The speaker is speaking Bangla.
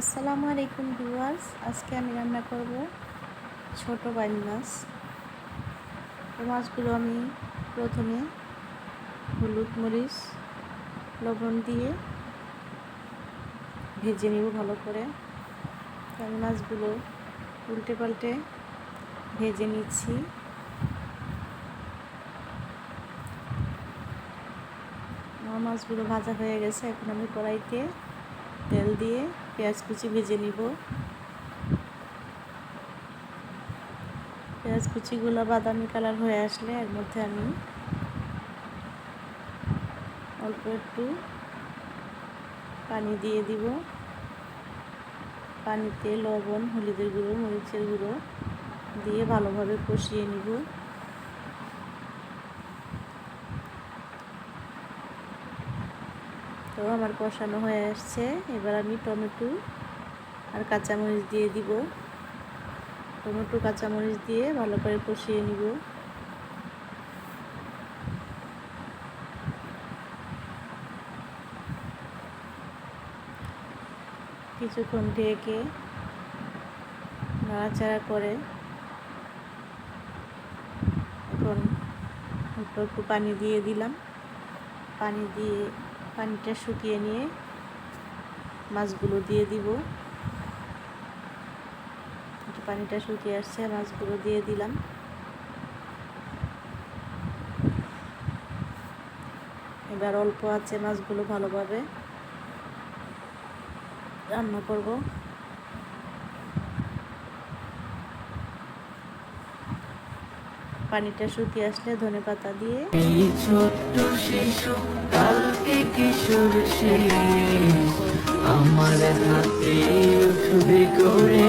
আসসালামু আলাইকুম ভিউয়ার্স, আজকে আমি রান্না করব ছোট বাইল মাছ। এই মাছগুলো আমি প্রথমে হলুদ মরিচ, লবণ দিয়ে ভেজে নিব ভালো করে। আমি মাছগুলো উল্টে পাল্টে ভেজে নিচ্ছি। আমার মাছগুলো ভাজা হয়ে গেছে, এখন আমি কড়াইতে তেল দিয়ে পেঁয়াজ কুচি ভেজে নিব। পেঁয়াজ কুচিগুলো বাদামি কালার হয়ে আসলে এর মধ্যে আমি অল্প একটু পানি দিয়ে দিব। পানিতে লবণ, হলুদের গুঁড়ো, মরিচের গুঁড়ো দিয়ে ভালোভাবে কষিয়ে নিব। তো আমার কষানো হয়ে আসছে। এবার আমি টমেটো আর কাঁচামরিচ দিয়ে দিব। টমেটো, কাঁচামরিচ দিয়ে ভালো করে কষিয়ে নিব। কিছুক্ষণ ঢেকে নাড়াচাড়া করে এখন একটু পানি দিয়ে দিলাম। পানি দিয়ে পানিটা শুকিয়ে নিয়ে মাছগুলো দিয়ে দিব। পানিটা শুকিয়ে আসছে, মাছগুলো দিয়ে দিলাম। এবার অল্প আছে মাছগুলো ভালোভাবে রান্না করব। পানিটা শুকিয়ে আসলে ধনে পাতা দিয়ে। ছোট্ট শিশু কালকে কিশোর আমার হাতে করে